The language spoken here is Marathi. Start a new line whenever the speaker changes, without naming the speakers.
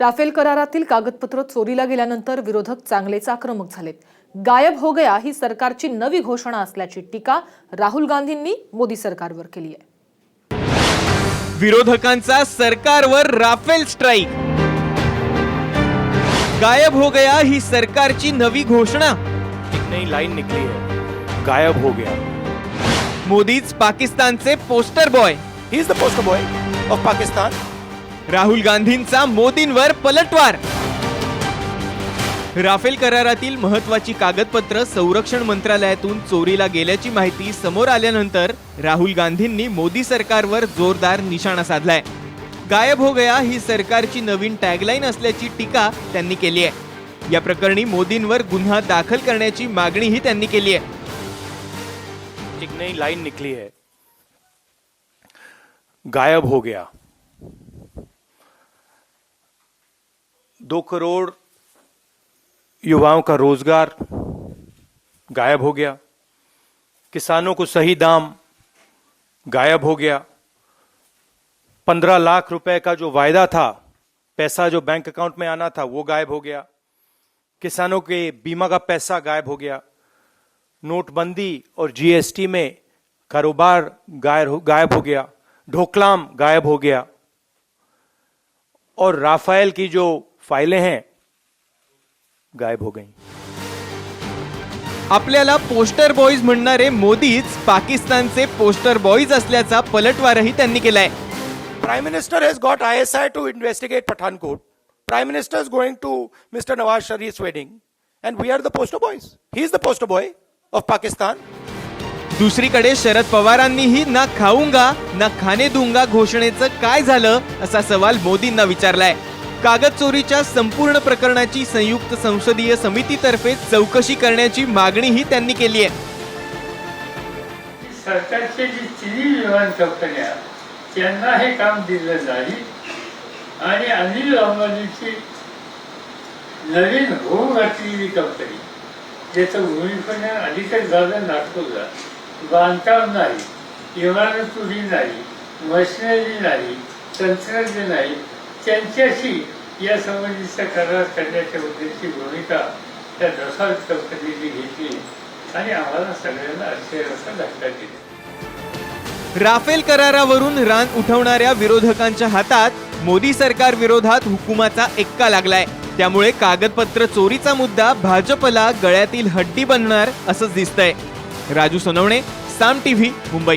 राफेल करारातील कागदपत्र चोरीला गेल्यानंतर विरोधक चांगलेच आक्रमक झालेत गायब हो गया ही सरकारची नवी घोषणा असल्याची टीका राहुल गांधींनी मोदी सरकारवर केली आहे.
विरोधकांचा सरकारवर राफेल स्ट्राईक गायब हो गया ही सरकारची नवी घोषणा.
एक नई लाइन निकली है। गायब हो गया।
मोदीच पाकिस्तानचे poster boy.
He is the poster boy of Pakistan
Rahul गांधींचा मोदींवर पलटवार. राफेल करारातील महत्वाची कागदपत्र संरक्षण मंत्रालयातून चोरीला गेल्याची माहिती समोर आल्यानंतर राहुल गांधींनी मोदी सरकारवर जोरदार निशाणा साधलाय. गायब हो गया ही सरकारची नवीन टॅगलाईन असल्याची टीका त्यांनी केली आहे. या प्रकरणी मोदींवर गुन्हा दाखल करण्याची मागणीही त्यांनी केली आहे.
एक नई लाईन निकली है गायब हो गया. दो करोड़ युवाओं का रोज़गार गायब हो गया। किसानों को सही दाम गायब हो गया। पंद्रह लाख रुपए का जो वायदा था, पैसा जो बैंक अकाउंट में आना था, वो गायब हो गया। किसानों के बीमा का पैसा गायब हो गया। नोटबंदी और जीएसटी में कारोबार गायब हो गया। ढोकलाम गायब हो गया। और राफेल की जो फाइलें हैं गायब हो गई।
आपल्याला पोस्टर बॉईज म्हणणारे मोदीच पाकिस्तानचे पोस्टर बॉईज असल्याचा पलटवारही त्यांनी केलाय.
Prime minister has got I S I to investigate Pathankot prime minister is going to mister Nawaz Sharif wedding and we are the poster boys he is the poster boy of Pakistan
दुसरीकडे शरद पवारांनीही ना खाऊंगा ना खाने दुंगा घोषणेचं काय झालं असा सवाल मोदींना विचारलाय. कागद चोरीच्या संपूर्ण प्रकरणाची संयुक्त संसदीय समितीतर्फे चौकशी करण्याची मागणीही त्यांनी केली आहे.
सरकारचे जी तिन्ही विमान कंपन्या त्यांना हे काम दिलं नाही. आणि अनिल अंबानीची नवीन होऊ घातलेली कंपनी ज्याचं भूमिपण अधिकच झालं नागपूरला बांधकाम नाही इमारत उभी नाही मशिनरी नाही तंत्रज्ञ नाही त्यांच्याशी या संबंधीचा करार करण्याच्या उद्देशाची भूमिका त्या दसाल कंपनीने घेतली आणि आम्हाला सगळ्यांना आश्चर्याचा धक्का दिला.
राफेल करारावरून रान उठवणाऱ्या विरोधकांच्या हातात मोदी सरकार विरोधात हुकुमाचा एक्का लागलाय. त्यामुळे कागदपत्र चोरीचा मुद्दा भाजपला गळ्यातील हड्डी बनणार असंच दिसतंय. राजू सोनवणे साम टीव्ही मुंबई.